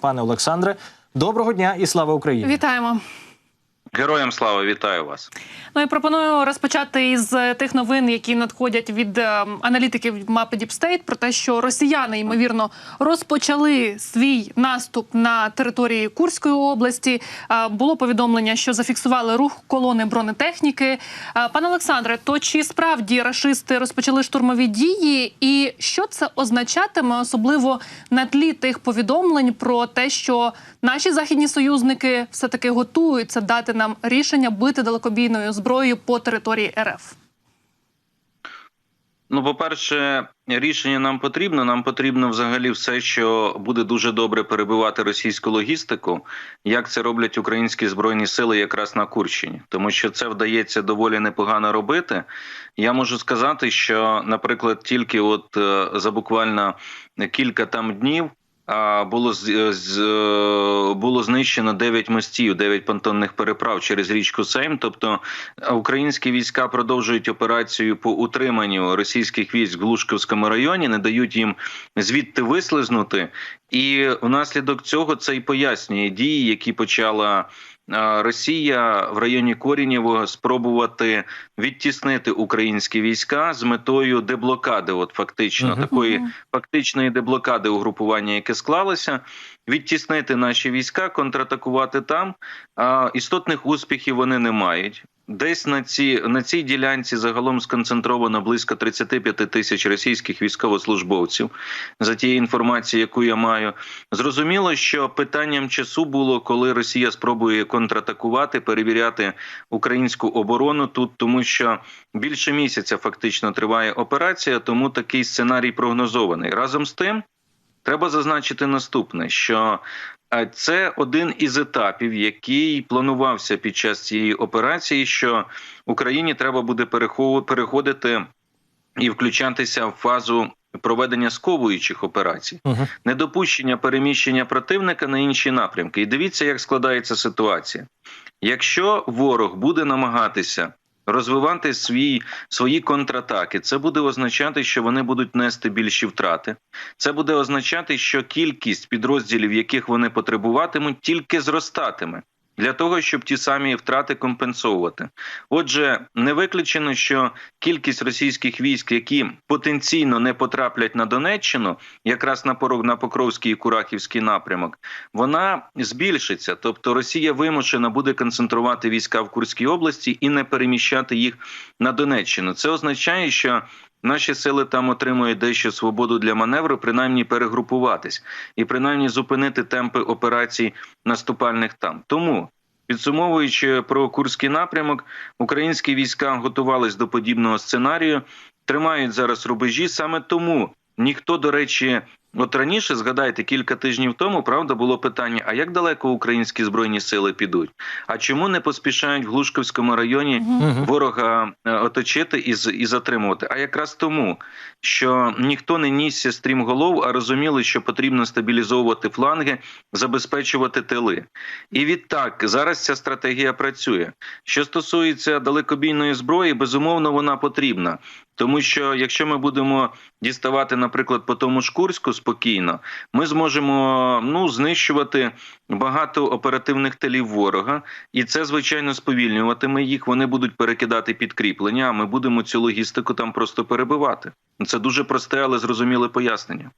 Пане Олександре, доброго дня і слава Україні! Вітаємо. Героям слава, вітаю вас. Ну і пропоную розпочати із е, тих новин, які надходять від е, аналітиків мапи State, про те, що росіяни ймовірно розпочали свій наступ на території Курської області. Е, Було повідомлення, що зафіксували рух колони бронетехніки. Пане Олександре, то чи справді рашисти розпочали штурмові дії, і що це означатиме, особливо на тлі тих повідомлень про те, що наші західні союзники все таки готуються дати нам рішення бити далекобійною зброєю по території РФ? Ну, по-перше, рішення нам потрібно. Нам потрібно взагалі все, що буде дуже добре перебивати російську логістику, як це роблять українські збройні сили якраз на Курщині, тому що це вдається доволі непогано робити. Я можу сказати, що, наприклад, тільки от е, за буквально кілька там днів. Було з- з- е, було знищено 9 мостів, 9 понтонних переправ через річку Сейм. Тобто е, українські війська продовжують операцію по утриманню російських військ в Глушковському районі, не дають їм звідти вислизнути. І внаслідок цього це і пояснює дії, які почала е, Росія в районі Корінєво спробувати відтіснити українські війська з метою деблокади, от фактично угу. такої фактичної деблокади угрупування, яке склалося, відтіснити наші війська, контратакувати там. А істотних успіхів вони не мають. Десь на ці на цій ділянці загалом сконцентровано близько 35 тисяч російських військовослужбовців. За тією інформацією, яку я маю, зрозуміло, що питанням часу було, коли Росія спробує контратакувати, перевіряти українську оборону тут, тому що більше місяця фактично триває операція, тому такий сценарій прогнозований. Разом з тим, треба зазначити наступне: що це один із етапів, який планувався під час цієї операції, що Україні треба буде переходити і включатися в фазу проведення сковуючих операцій Угу. недопущення переміщення противника на інші напрямки. І дивіться, як складається ситуація. Якщо ворог буде намагатися розвивати свій, свої контратаки, це буде означати, що вони будуть нести більші втрати. Це буде означати, що кількість підрозділів, яких вони потребуватимуть, тільки зростатиме. Для того щоб ті самі втрати компенсовувати, отже, не виключено, що кількість російських військ, які потенційно не потраплять на Донеччину, якраз на порог на Покровський і Курахівський напрямок, вона збільшиться. Тобто Росія вимушена буде концентрувати війська в Курській області і не переміщати їх на Донеччину. Це означає, що наші сили там отримують дещо свободу для маневру, принаймні перегрупуватись і принаймні зупинити темпи операцій наступальних там. Тому. Підсумовуючи про Курський напрямок, українські війська готувались до подібного сценарію, тримають зараз рубежі. Саме тому ніхто, до речі, от раніше згадайте кілька тижнів тому, правда, було питання: а як далеко українські збройні сили підуть? А чому не поспішають в Глушківському районі ворога е, оточити і і затримувати? А якраз тому, що ніхто не нісся стрімголов, а розуміли, що потрібно стабілізовувати фланги, забезпечувати тили. І відтак зараз ця стратегія працює. Що стосується далекобійної зброї, безумовно, вона потрібна. Тому що якщо ми будемо діставати, наприклад, по тому ж Курську спокійно, ми зможемо ну знищувати багато оперативних тилів ворога, і це звичайно сповільнюватиме їх. Вони будуть перекидати підкріплення. А ми будемо цю логістику там просто перебивати. Це дуже просте, але зрозуміле пояснення.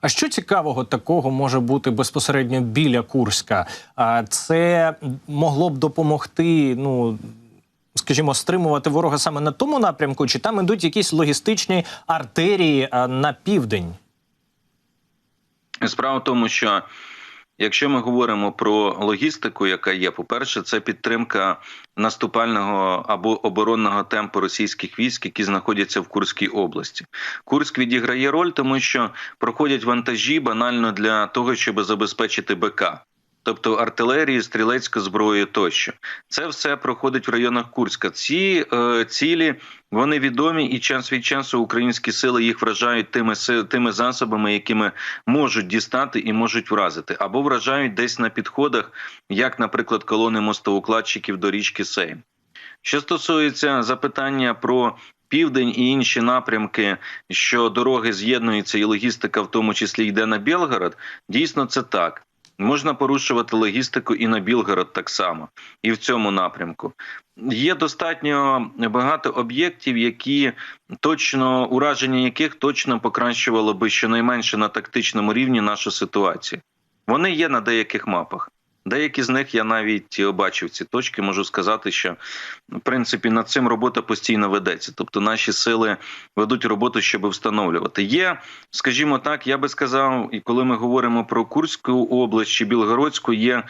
А що цікавого такого може бути безпосередньо біля Курська? А це могло б допомогти, ну скажімо, стримувати ворога саме на тому напрямку, чи там ідуть якісь логістичні артерії на південь? Справа в тому, що якщо ми говоримо про логістику, яка є, по-перше, це підтримка наступального або оборонного темпу російських військ, які знаходяться в Курській області. Курськ відіграє роль, тому що проходять вантажі банально для того, щоб забезпечити БК. Тобто артилерії, стрілецьку зброю тощо, це все проходить в районах Курська. Ці е, цілі вони відомі, і час від часу українські сили їх вражають тими тими засобами, якими можуть дістати і можуть вразити, або вражають десь на підходах, як, наприклад, колони мостовокладчиків до річки Сейм. Що стосується запитання про південь і інші напрямки, що дороги з'єднуються, і логістика в тому числі йде на Білгород, дійсно це так. Можна порушувати логістику і на Білгород так само, і в цьому напрямку. Є достатньо багато об'єктів, які точно ураження яких точно покращувало би щонайменше на тактичному рівні нашу ситуацію. Вони є на деяких мапах. Деякі з них я навіть бачив ці точки. Можу сказати, що в принципі над цим робота постійно ведеться. Тобто наші сили ведуть роботу, щоб встановлювати. Є, скажімо так, я би сказав, і коли ми говоримо про Курську область чи Білгородську, є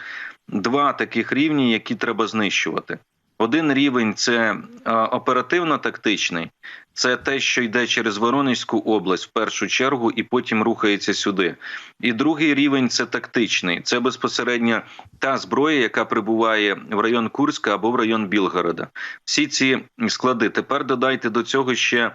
два таких рівні, які треба знищувати. Один рівень це е, оперативно-тактичний, це те, що йде через Воронезьку область в першу чергу, і потім рухається сюди. І другий рівень це тактичний. Це безпосередньо та зброя, яка прибуває в район Курська або в район Білгорода. Всі ці склади. Тепер додайте до цього ще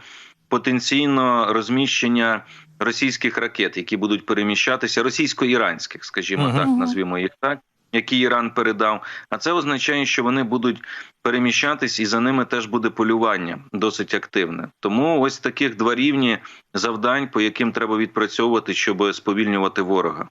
потенційно розміщення російських ракет, які будуть переміщатися, російсько-іранських, скажімо Мгм. так, назвімо їх так. Які Іран передав, а це означає, що вони будуть переміщатись, і за ними теж буде полювання досить активне. Тому ось таких два рівні завдань, по яким треба відпрацьовувати, щоб сповільнювати ворога.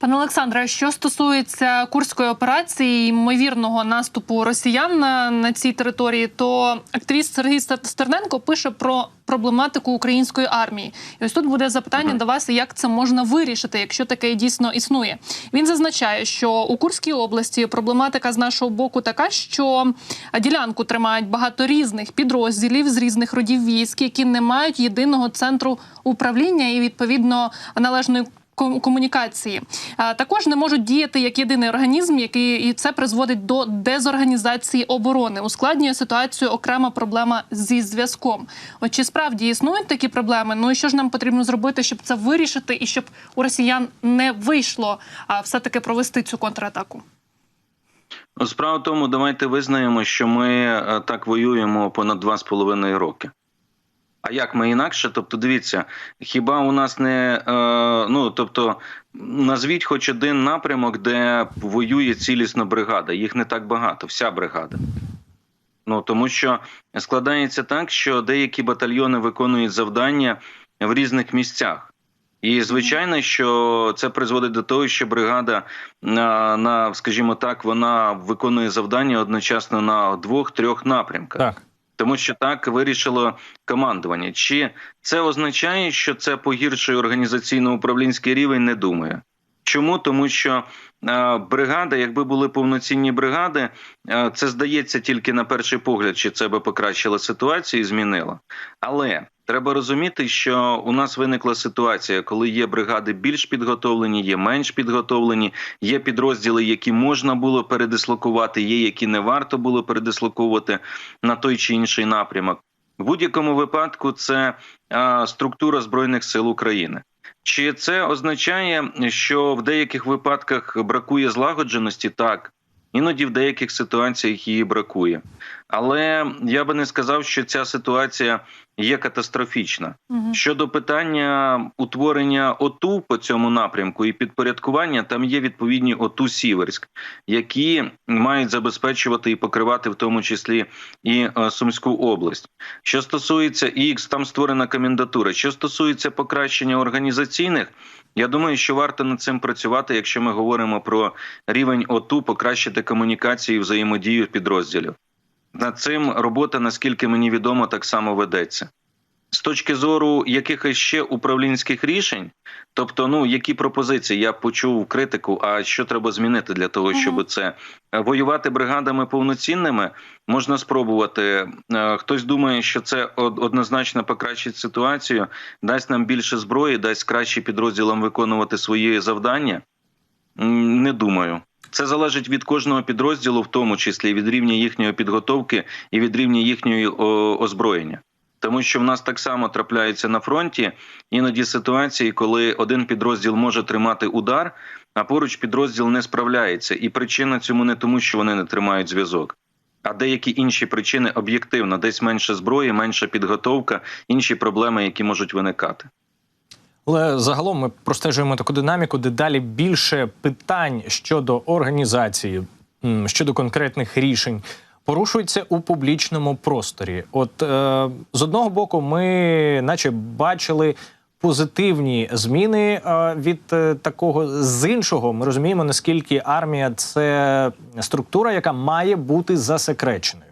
Пане Олександре, що стосується курської операції, ймовірного наступу росіян на, на цій території, то активіст Сергій Стерненко пише про проблематику української армії. І ось тут буде запитання до вас, як це можна вирішити, якщо таке дійсно існує. Він зазначає, що у Курській області проблематика з нашого боку така, що ділянку тримають багато різних підрозділів з різних родів військ, які не мають єдиного центру управління і відповідно належної комунікації. Також не можуть діяти як єдиний організм, який і це призводить до дезорганізації оборони. Ускладнює ситуацію окрема проблема зі зв'язком. От чи справді існують такі проблеми? Ну і що ж нам потрібно зробити, щоб це вирішити, і щоб у росіян не вийшло все таки провести цю контратаку? Ну, Справа в тому, давайте визнаємо, що ми е, так воюємо понад два з половиною роки. А як ми інакше? Тобто, дивіться, хіба у нас не е, ну тобто, назвіть хоч один напрямок, де воює цілісна бригада. Їх не так багато, вся бригада. Ну тому що складається так, що деякі батальйони виконують завдання в різних місцях. І звичайно, що це призводить до того, що бригада на, на скажімо так, вона виконує завдання одночасно на двох-трьох напрямках. Так. Тому що так вирішило командування. Чи це означає, що це погіршує організаційно-управлінський рівень? Не думаю. Чому? Тому що е, бригада, якби були повноцінні бригади, е, це здається тільки на перший погляд, чи це би покращило ситуацію і змінило. Але треба розуміти, що у нас виникла ситуація, коли є бригади більш підготовлені, є менш підготовлені, є підрозділи, які можна було передислокувати, є які не варто було передислоковувати на той чи інший напрямок. В будь-якому випадку це а, структура збройних сил України. Чи це означає, що в деяких випадках бракує злагодженості? Так, іноді в деяких ситуаціях її бракує. Але я би не сказав, що ця ситуація є катастрофічна. Угу. Щодо питання утворення ОТУ по цьому напрямку і підпорядкування, там є відповідні ОТУ Сіверськ, які мають забезпечувати і покривати в тому числі і е, Сумську область. Що стосується ІКС, там створена комендатура. Що стосується покращення організаційних, я думаю, що варто над цим працювати, якщо ми говоримо про рівень ОТУ, покращити комунікацію і взаємодію підрозділів. Над цим робота, наскільки мені відомо, так само ведеться. З точки зору якихось ще управлінських рішень, тобто, ну які пропозиції я почув критику. А що треба змінити для того, щоб це Е, воювати бригадами повноцінними можна спробувати. Е, Хтось думає, що це однозначно покращить ситуацію, дасть нам більше зброї, дасть краще підрозділам виконувати свої завдання. Не думаю. Це залежить від кожного підрозділу, в тому числі від рівня їхньої підготовки і від рівня їхньої озброєння. Тому що в нас так само трапляються на фронті іноді ситуації, коли один підрозділ може тримати удар, а поруч підрозділ не справляється. І причина цьому не тому, що вони не тримають зв'язок, а деякі інші причини об'єктивно, десь менше зброї, менша підготовка, інші проблеми, які можуть виникати. Але загалом ми простежуємо таку динаміку, де далі більше питань щодо організації, щодо конкретних рішень порушується у публічному просторі. От е, з одного боку, ми, наче, бачили позитивні зміни е, від е, такого з іншого. Ми розуміємо, наскільки армія це структура, яка має бути засекреченою.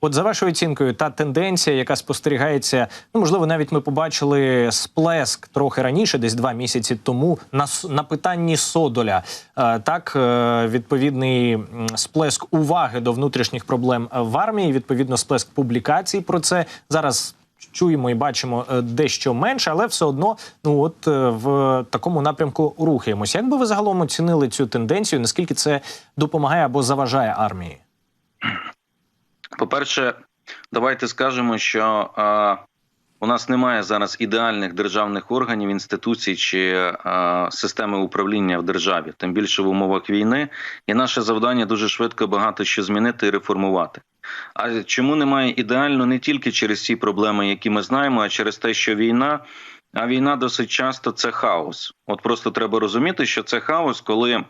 От за вашою оцінкою, та тенденція, яка спостерігається, ну можливо, навіть ми побачили сплеск трохи раніше, десь два місяці тому, на на питанні Содоля. Е, Так, е, відповідний сплеск уваги до внутрішніх проблем в армії, відповідно, сплеск публікацій про це зараз. Чуємо і бачимо е, дещо менше, але все одно, ну от в такому напрямку рухаємося. Як би ви загалом оцінили цю тенденцію? Наскільки це допомагає або заважає армії? По-перше, давайте скажемо, що е, у нас немає зараз ідеальних державних органів, інституцій чи е, системи управління в державі, тим більше в умовах війни. І наше завдання дуже швидко багато що змінити і реформувати. А чому немає ідеально не тільки через ці проблеми, які ми знаємо, а через те, що війна. А війна досить часто це хаос. От просто треба розуміти, що це хаос, коли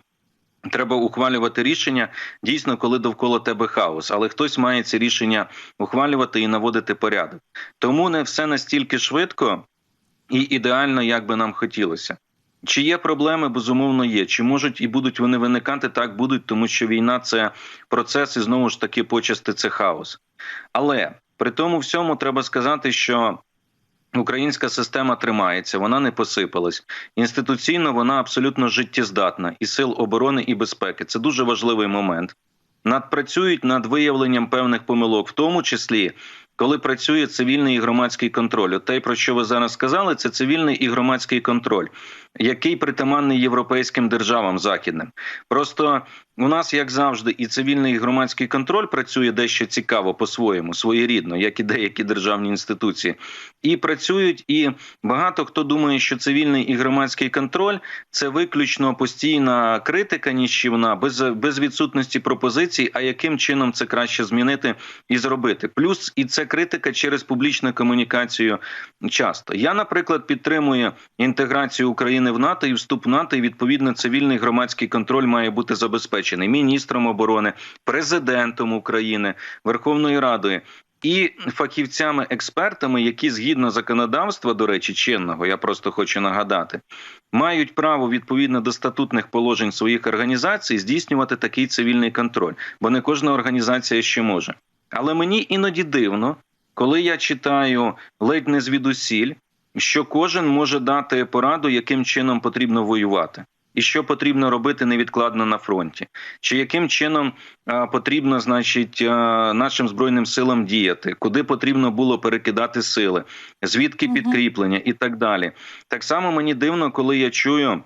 Треба ухвалювати рішення дійсно, коли довкола тебе хаос, але хтось має ці рішення ухвалювати і наводити порядок. Тому не все настільки швидко і ідеально, як би нам хотілося. Чи є проблеми? Безумовно, є. Чи можуть і будуть вони виникати? Так будуть, тому що війна це процес, і знову ж таки почасти це хаос. Але при тому всьому треба сказати, що Українська система тримається, вона не посипалась. Інституційно вона абсолютно життєздатна і сил оборони і безпеки. Це дуже важливий момент. Надпрацюють над виявленням певних помилок, в тому числі коли працює цивільний і громадський контроль. От те, про що ви зараз сказали, це цивільний і громадський контроль, який притаманний європейським державам західним. Просто у нас, як завжди, і цивільний і громадський контроль працює дещо цікаво по-своєму, своєрідно, як і деякі державні інституції, і працюють. І багато хто думає, що цивільний і громадський контроль це виключно постійна критика, ніж вона без, без відсутності пропозицій. А яким чином це краще змінити і зробити? Плюс і це критика через публічну комунікацію. Часто я, наприклад, підтримую інтеграцію України в НАТО і вступ в НАТО, і відповідно цивільний громадський контроль має бути забезпечений міністром оборони, президентом України, Верховною Радою. І фахівцями-експертами, які згідно законодавства, до речі, чинного, я просто хочу нагадати, мають право відповідно до статутних положень своїх організацій здійснювати такий цивільний контроль, бо не кожна організація ще може. Але мені іноді дивно, коли я читаю ледь не звідусіль, що кожен може дати пораду, яким чином потрібно воювати. І що потрібно робити невідкладно на фронті, чи яким чином потрібно, значить, нашим збройним силам діяти, куди потрібно було перекидати сили, звідки підкріплення і так далі. Так само мені дивно, коли я чую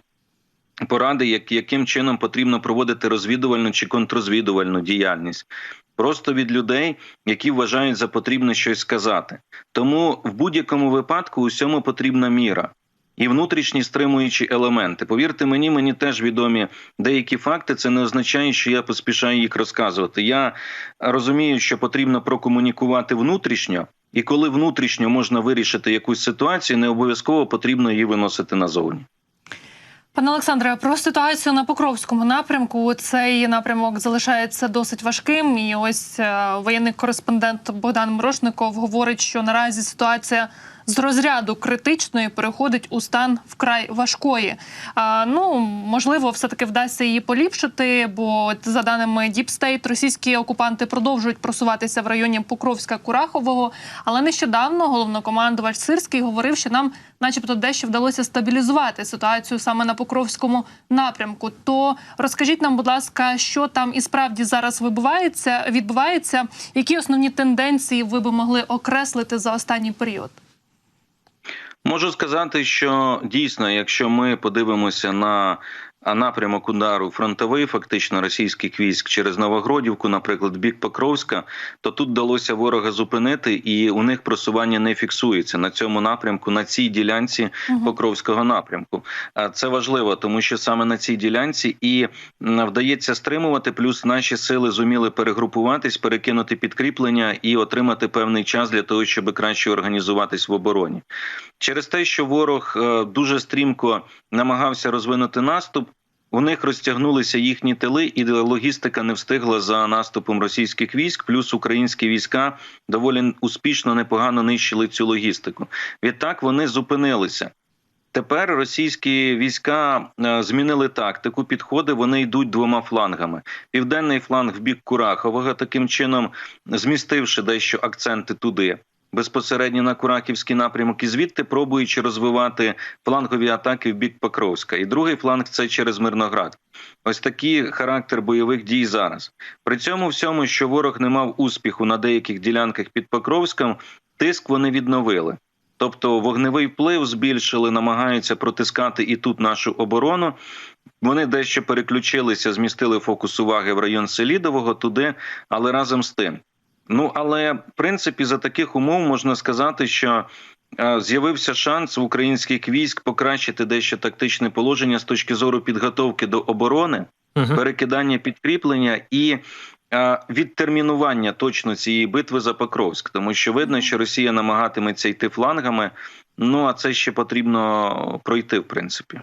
поради, як, яким чином потрібно проводити розвідувальну чи контррозвідувальну діяльність. Просто від людей, які вважають за потрібне щось сказати. Тому в будь-якому випадку усьому потрібна міра і внутрішні стримуючі елементи. Повірте мені, мені теж відомі деякі факти. Це не означає, що я поспішаю їх розказувати. Я розумію, що потрібно прокомунікувати внутрішньо, і коли внутрішньо можна вирішити якусь ситуацію, не обов'язково потрібно її виносити назовні. Пане Олександре, про ситуацію на Покровському напрямку цей напрямок залишається досить важким. І ось е, воєнний кореспондент Богдан Мирошников говорить, що наразі ситуація з розряду критичної переходить у стан вкрай важкої. А, ну можливо, все таки вдасться її поліпшити. Бо за даними State, російські окупанти продовжують просуватися в районі Покровська Курахового. Але нещодавно головнокомандувач Сирський говорив, що нам, начебто, дещо вдалося стабілізувати ситуацію саме на Покровському напрямку. То розкажіть нам, будь ласка, що там і справді зараз вибувається, відбувається, які основні тенденції ви би могли окреслити за останній період? Можу сказати, що дійсно, якщо ми подивимося на а, напрямок удару фронтовий, фактично російських військ через Новогродівку, наприклад, бік Покровська, то тут вдалося ворога зупинити, і у них просування не фіксується на цьому напрямку, на цій ділянці. Покровського напрямку. А Це важливо, тому що саме на цій ділянці і вдається стримувати. Плюс наші сили зуміли перегрупуватись, перекинути підкріплення і отримати певний час для того, щоб краще організуватись в обороні. Через те, що ворог е, дуже стрімко намагався розвинути наступ. У них розтягнулися їхні тили, і логістика не встигла за наступом російських військ. Плюс українські війська доволі успішно непогано нищили цю логістику. Відтак вони зупинилися. Тепер російські війська е, змінили тактику, підходи. Вони йдуть двома флангами. Південний фланг в бік Курахового, таким чином змістивши дещо акценти туди. Безпосередньо на Кураківський напрямок і звідти пробуючи розвивати флангові атаки в бік Покровська. І другий фланг це через Мирноград. Ось такий характер бойових дій зараз. При цьому всьому, що ворог не мав успіху на деяких ділянках під Покровськом, тиск вони відновили. Тобто вогневий вплив збільшили, намагаються протискати і тут нашу оборону. Вони дещо переключилися, змістили фокус уваги в район Селідового туди, але разом з тим. Ну але в принципі за таких умов можна сказати, що е, з'явився шанс в українських військ покращити дещо тактичне положення з точки зору підготовки до оборони, Мгм. перекидання підкріплення і е, відтермінування точно цієї битви за Покровськ, тому що видно, що Росія намагатиметься йти флангами. Ну а це ще потрібно пройти, в принципі.